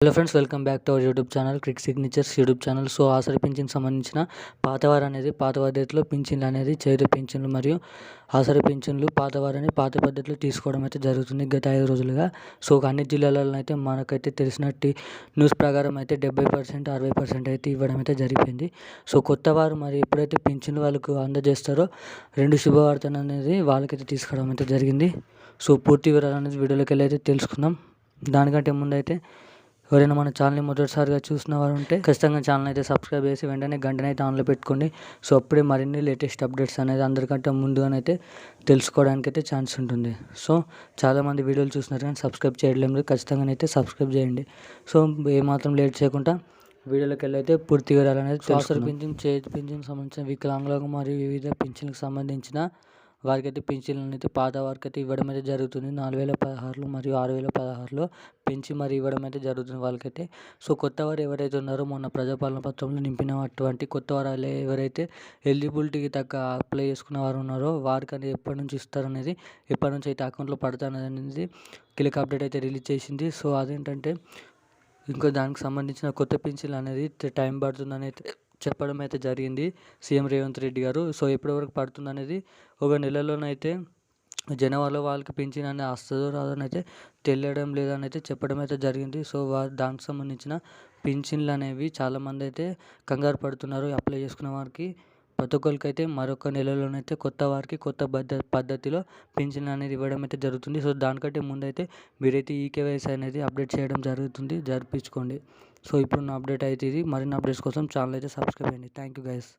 Hello friends welcome back to our YouTube channel crick signatures YouTube channel so ఆసరి పింఛన్ సంబంధించిన పాతవారు అనేది పాత పద్ధతిలో పింఛన్లు అనేది చేరు పింఛన్లు మరియు ఆసరి పింఛన్లు పాతవారని పాత పద్ధతిలో తీసుకోవడం అయితే జరుగుతుంది గత ఐదు రోజులుగా. సో అన్ని జిల్లాలలో అయితే మనకైతే తెలిసినట్టు న్యూస్ ప్రకారం అయితే డెబ్బై పర్సెంట్ అరవై పర్సెంట్ అయితే ఇవ్వడం అయితే జరిపోయింది సో కొత్త వారు మరి ఎప్పుడైతే పింఛన్లు వాళ్ళకు అందజేస్తారో రెండు శుభవార్తలు అనేది వాళ్ళకైతే తీసుకోవడం అయితే జరిగింది. సో పూర్తి వివరాలు అనేది వీడియోలోకి వెళ్ళి అయితే తెలుసుకుందాం. దానికంటే ముందైతే ఎవరైనా మన ఛానల్ని మొదటిసారిగా చూసిన వారు ఉంటే ఖచ్చితంగా ఛానల్ అయితే సబ్స్క్రైబ్ చేసి వెంటనే గంటనే అయితే ఆన్లో పెట్టుకోండి. సో అప్పుడే మరిన్ని లేటెస్ట్ అప్డేట్స్ అనేది అందరికంటే ముందుగానైతే తెలుసుకోవడానికి అయితే ఛాన్స్ ఉంటుంది. సో చాలామంది వీడియోలు చూస్తున్నారు కానీ సబ్స్క్రైబ్ చేయడం లేదు ఖచ్చితంగా అయితే సబ్స్క్రైబ్ చేయండి. సో ఏమాత్రం లేట్ చేయకుండా వీడియోలోకి వెళ్ళి అయితే పూర్తి వివరాలు అనేది శ్వాస పింఛన్ చేతి పింఛన్ సంబంధించిన వికలాంగులకు మరియు వివిధ పింఛన్లకు సంబంధించిన వారికైతే పింఛన్లను అయితే పాత వారికి అయితే ఇవ్వడం అయితే జరుగుతుంది. నాలుగు వేల పదహారులో మరియు ఆరు వేల పదహారులో పెంచి మరి ఇవ్వడం అయితే జరుగుతుంది వాళ్ళకైతే. సో కొత్త వారు ఎవరైతే ఉన్నారో మొన్న ప్రజాపాలన పత్రంలో నింపిన అటువంటి కొత్త వారు ఎవరైతే ఎలిజిబిలిటీకి తగ్గ అప్లై చేసుకున్న వారు ఉన్నారో వారికి అనేది ఎప్పటి నుంచి ఇస్తారనేది ఎప్పటి నుంచి అయితే అకౌంట్లో పడుతుంది కీలక అప్డేట్ అయితే రిలీజ్ చేసింది. సో అదేంటంటే ఇంకో దానికి సంబంధించిన కొత్త పెన్సిల్ అనేది టైం పడుతుందని అయితే చెప్పడం అయితే జరిగింది సీఎం రేవంత్ రెడ్డి గారు. సో ఎప్పటి వరకు పడుతుంది అనేది ఒక నెలలోనైతే జనవరిలో వాళ్ళకి పింఛన్ అనేది వస్తుందో రాదని అయితే తెలియడం లేదని అయితే చెప్పడం అయితే జరిగింది. సో దానికి సంబంధించిన పెన్షన్లు అనేవి చాలామంది అయితే కంగారు పడుతున్నారు. అప్లై చేసుకున్న వారికి ప్రతి అయితే మరొక నెలలోనైతే కొత్త వారికి కొత్త పద్ధ పద్ధతిలో పింఛన్ అనేది ఇవ్వడం అయితే జరుగుతుంది. సో దానికంటే ముందైతే మీరైతే ఈ కేవైసీ అనేది అప్డేట్ చేయడం జరుగుతుంది. జరిపించుకోండి సో ఇప్పుడున్న అప్డేట్ అయితే ఇది. మరిన్ని అప్డేట్స్ కోసం ఛానల్ అయితే సబ్స్క్రైబ్ చేయండి. Thank you guys.